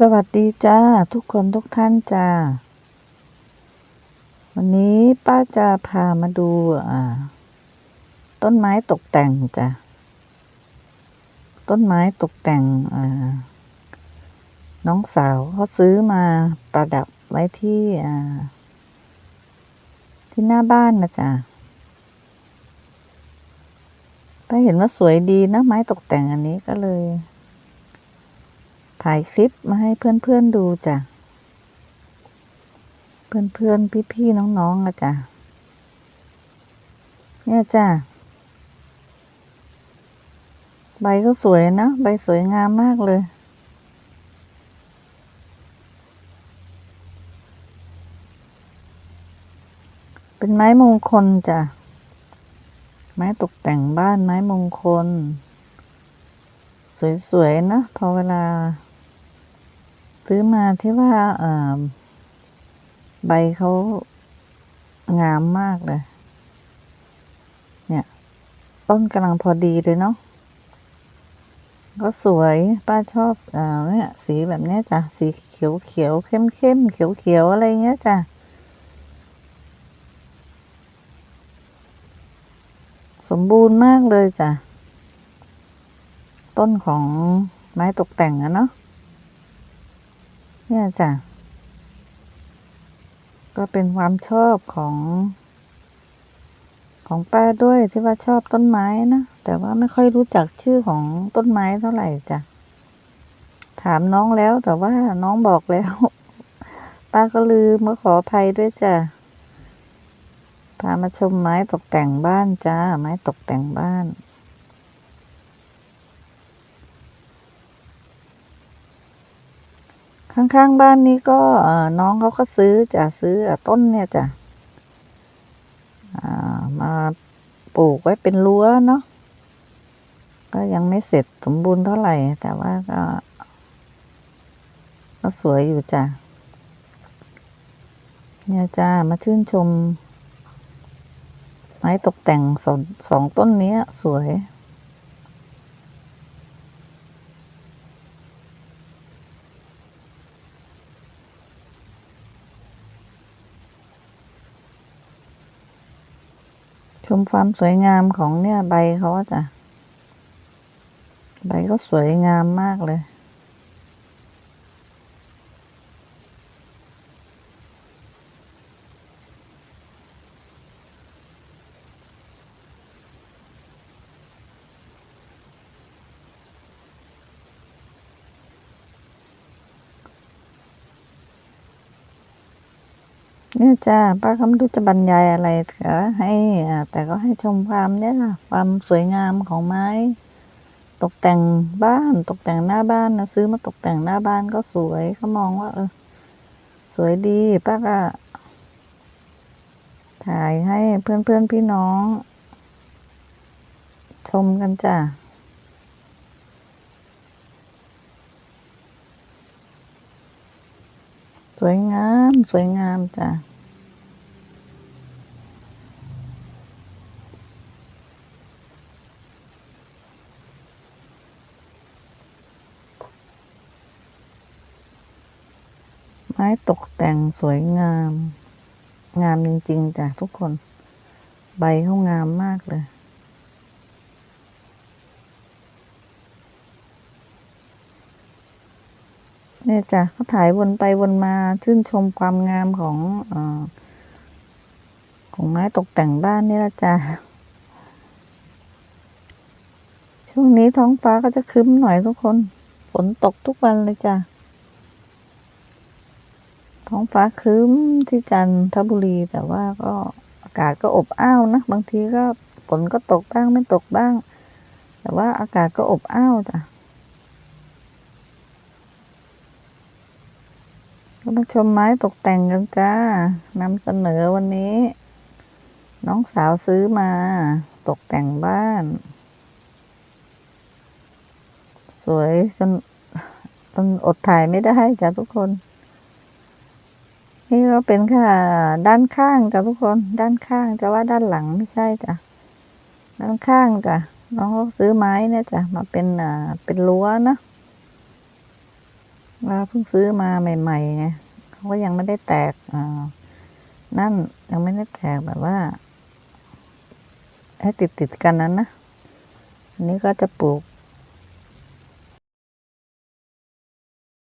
สวัสดีจ้า ทุกคนทุกท่านจ้า วันนี้ป้าจะพามาดูอ่า ต้นไม้ตกแต่งจ้ะต้นไม้ตกแต่งอ่าน้องสาวเขาซื้อมาประดับไว้ที่อ่า ที่หน้าบ้านนะจ๊ะป้าเห็นว่าสวยดีนะไม้ตกแต่งอันนี้ก็เลย ถ่ายคลิปมาให้เพื่อนๆดูจ้ะ เพื่อนๆ พี่ๆ น้องๆนะจ้ะ เนี่ยจ้ะ ใบก็สวยนะ ใบสวยงามมากเลย เป็นไม้มงคลจ้ะ ไม้ตกแต่งบ้านไม้มงคล สวยๆนะพอเวลา ซื้อมาที่ว่าเออใบเขางามมากเลย เนี่ย ต้นกำลังพอดีเลยเนาะ ก็สวย ป้าชอบอ่าเนี่ยสีแบบเนี้ยจ้ะ สีเขียวเขียวเข้มเข้มเขียวเขียวอะไรเงี้ยจ้ะ สมบูรณ์มากเลยจ้ะ ต้นของไม้ตกแต่งอะเนาะ เนี่ยจ้ะ ก็เป็นความชอบของ ของป้าด้วยที่ว่าชอบต้นไม้นะ แต่ว่าไม่ค่อยรู้จักชื่อของต้นไม้เท่าไหร่จ้ะ ถามน้องแล้วแต่ว่าน้องบอกแล้ว ป้าก็ลืมก็ขออภัยด้วยจ้ะ พามาชมไม้ตกแต่งบ้านจ้า ไม้ตกแต่งบ้าน ข้างๆบ้านนี้ก็น้องเขาก็ซื้อจะซื้อต้นเนี่ยจ้ะามาปลูกไว้เป็นรั้วเนาะก็ยังไม่เสร็จสมบูรณ์เท่าไหร่ แต่ว่าก็ก็สวยอยู่จ้ะเนี่ยจ้ามาชื่นชม ไม้ตกแต่งสองสองต้นนี้สวย ชมความสวยงามของเนี่ยใบเขาจ้ะ ใบก็สวยงามมากเลย เนี่ยจ้าป้าก็ไม่รู้จะบรรยายอะไรก็ให้อ่าแต่ก็ให้ชมความเนี่ยนะความสวยงามของไม้ ตกแต่งบ้าน ตกแต่งหน้าบ้านนะซื้อมาตกแต่งหน้าบ้านก็สวยก็มองว่า เออ สวยดีป้าก็ถ่ายให้เพื่อนเพื่อนพี่น้อง ชมกันจ้ะ สวยงาม สวยงามจ้ะไม้ตกแต่งสวยงาม งามจริง ๆจ้ะทุกคน ใบเขางามมากเลย เนี่ยจ้ะเขาถ่ายวนไปวนมาชื่นชมความงามของออของไม้ตกแต่งบ้านนี่ละจ้ะช่วงนี้ท้องฟ้าก็จะครึ้มหน่อยทุกคนฝนตกทุกวันเลยจ้ะท้องฟ้าครึ้มที่จันทบุรีแต่ว่าก็อากาศก็อบอ้าวนะ บางทีก็ฝนก็ตกบ้างไม่ตกบ้าง แต่ว่าอากาศก็อบอ้าวจ้ะ ก็มาชมไม้ตกแต่งกันจ้านำเสนอวันนี้ น้องสาวซื้อมาตกแต่งบ้าน สวยจนจนอดถ่ายไม่ได้จ้ะทุกคน นี่ก็เป็นแค่ด้านข้างจ้ะทุกคน ด้านข้างจะว่าด้านหลังไม่ใช่จ้ะด้านข้างจ้ะน้องเขาซื้อไม้เนี่ยจ้ะมาเป็นอ่าเป็นรั้วนะ เราเพิ่งซื้อมาใหม่ๆไงเขาก็ยังไม่ได้แตกอ่านั่นยังไม่ได้แตกแบบว่า ให้ติดติดๆกันนั้นนะอันนี้ก็จะปลูก